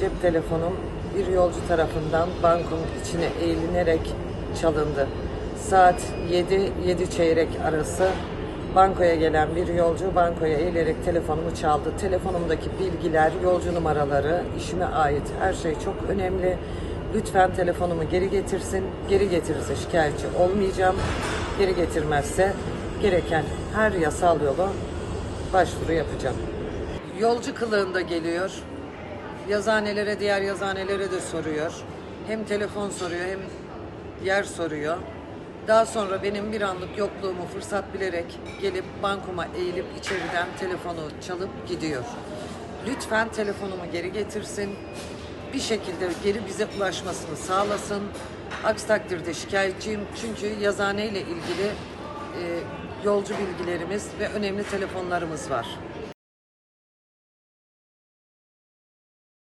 Cep telefonum bir yolcu tarafından bankın içine eğilinerek çalındı. Saat 7, 7 çeyrek arası bankoya gelen bir yolcu bankoya eğilerek telefonumu çaldı. Telefonumdaki bilgiler, yolcu numaraları, işime ait her şey çok önemli. Lütfen telefonumu geri getirsin. Geri getirirse şikayetçi olmayacağım. Geri getirmezse gereken her yasal yolu başvuru yapacağım. Yolcu kılığında geliyor. Yazanelere, diğer yazanelere de soruyor. Hem telefon soruyor hem yer soruyor. Daha sonra benim bir anlık yokluğumu fırsat bilerek gelip bankoma eğilip içeriden telefonu çalıp gidiyor. Lütfen telefonumu geri getirsin. Bir şekilde geri bize ulaşmasını sağlasın. Aksi takdirde şikayetçiyim. Çünkü yazane ile ilgili e, yolcu bilgilerimiz ve önemli telefonlarımız var.